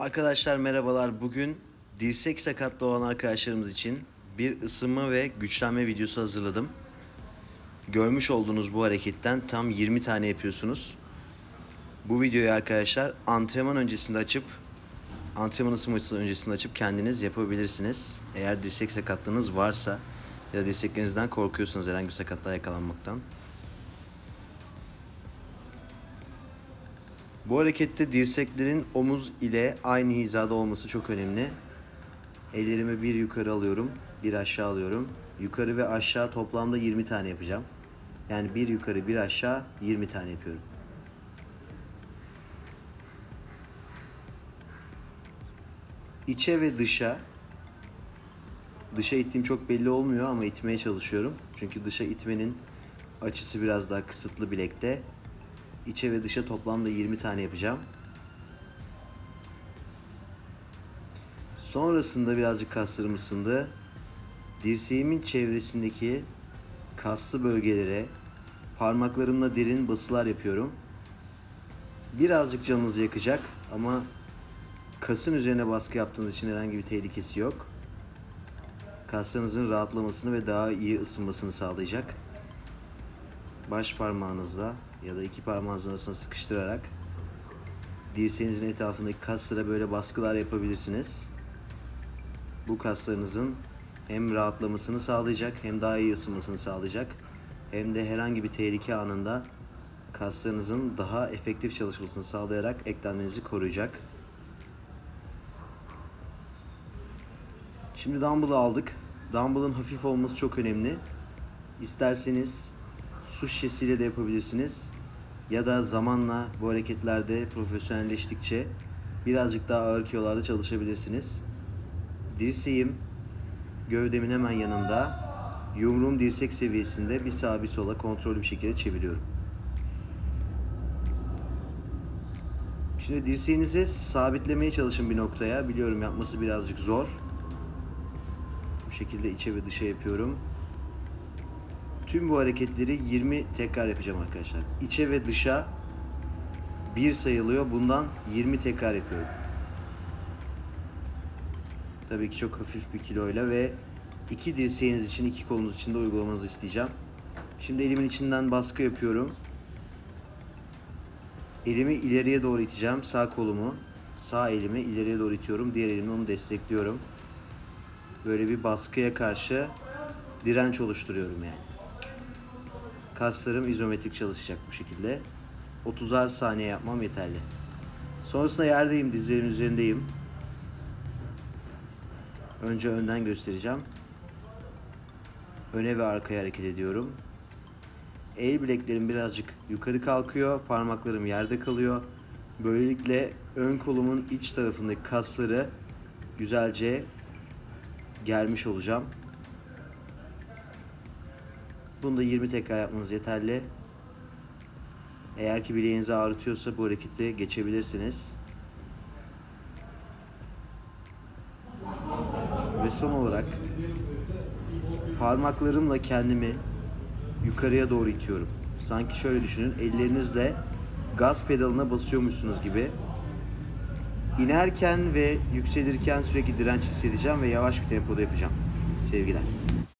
Arkadaşlar merhabalar. Bugün dirsek sakatlı olan arkadaşlarımız için bir ısınma ve güçlenme videosu hazırladım. Görmüş olduğunuz bu hareketten tam 20 tane yapıyorsunuz. Bu videoyu arkadaşlar antrenman öncesinde açıp antrenman ısınması öncesinde açıp kendiniz yapabilirsiniz. Eğer dirsek sakatlığınız varsa ya da dirseklerinizden korkuyorsanız herhangi bir sakatlığa yakalanmaktan. Bu harekette dirseklerin omuz ile aynı hizada olması çok önemli. Ellerimi bir yukarı alıyorum, bir aşağı alıyorum. Yukarı ve aşağı toplamda 20 tane yapacağım. Yani bir yukarı bir aşağı 20 tane yapıyorum. İçe ve dışa Dışa ittiğim çok belli olmuyor ama itmeye çalışıyorum. Çünkü dışa itmenin açısı biraz daha kısıtlı bilekte. İçe ve dışa toplamda 20 tane yapacağım. Sonrasında birazcık kaslarım ısındı. Dirseğimin çevresindeki kaslı bölgelere parmaklarımla derin basılar yapıyorum. Birazcık canınızı yakacak ama kasın üzerine baskı yaptığınız için herhangi bir tehlikesi yok. Kaslarınızın rahatlamasını ve daha iyi ısınmasını sağlayacak. Baş parmağınızla ya da iki parmağınızın arasına sıkıştırarak dirseğinizin etrafındaki kaslara böyle baskılar yapabilirsiniz. Bu kaslarınızın hem rahatlamasını sağlayacak hem daha iyi ısınmasını sağlayacak. Hem de herhangi bir tehlike anında kaslarınızın daha efektif çalışmasını sağlayarak eklemlerinizi koruyacak. Şimdi dumbbell'ı aldık. Dumbbell'ın hafif olması çok önemli. İsterseniz su şişesiyle de yapabilirsiniz. Ya da zamanla bu hareketlerde profesyonelleştikçe birazcık daha ağır kilolarda çalışabilirsiniz. Dirseğim gövdemin hemen yanında. Yumruğum dirsek seviyesinde bir sağa bir sola kontrollü bir şekilde çeviriyorum. Şimdi dirseğinizi sabitlemeye çalışın bir noktaya. Biliyorum yapması birazcık zor. Bu şekilde içe ve dışa yapıyorum. Tüm bu hareketleri 20 tekrar yapacağım arkadaşlar. İçe ve dışa bir sayılıyor. Bundan 20 tekrar yapıyorum. Tabii ki çok hafif bir kiloyla ve iki dirseğiniz için, iki kolunuz için de uygulamanızı isteyeceğim. Şimdi elimin içinden baskı yapıyorum. Elimi ileriye doğru iteceğim. Sağ kolumu, sağ elimi ileriye doğru itiyorum. Diğer elimle onu destekliyorum. Böyle bir baskıya karşı direnç oluşturuyorum yani. Kaslarım izometrik çalışacak bu şekilde. 30'ar saniye yapmam yeterli. Sonrasında yerdeyim, dizlerimin üzerindeyim. Önce önden göstereceğim. Öne ve arkaya hareket ediyorum. El bileklerim birazcık yukarı kalkıyor, parmaklarım yerde kalıyor. Böylelikle ön kolumun iç tarafındaki kasları güzelce germiş olacağım. Bunu da 20 tekrar yapmanız yeterli. Eğer ki bileğinizi ağrıtıyorsa bu hareketi geçebilirsiniz. Ve son olarak parmaklarımla kendimi yukarıya doğru itiyorum. Sanki şöyle düşünün ellerinizle gaz pedalına basıyormuşsunuz gibi. İnerken ve yükselirken sürekli direnç hissedeceğim ve yavaş bir tempoda yapacağım. Sevgiler.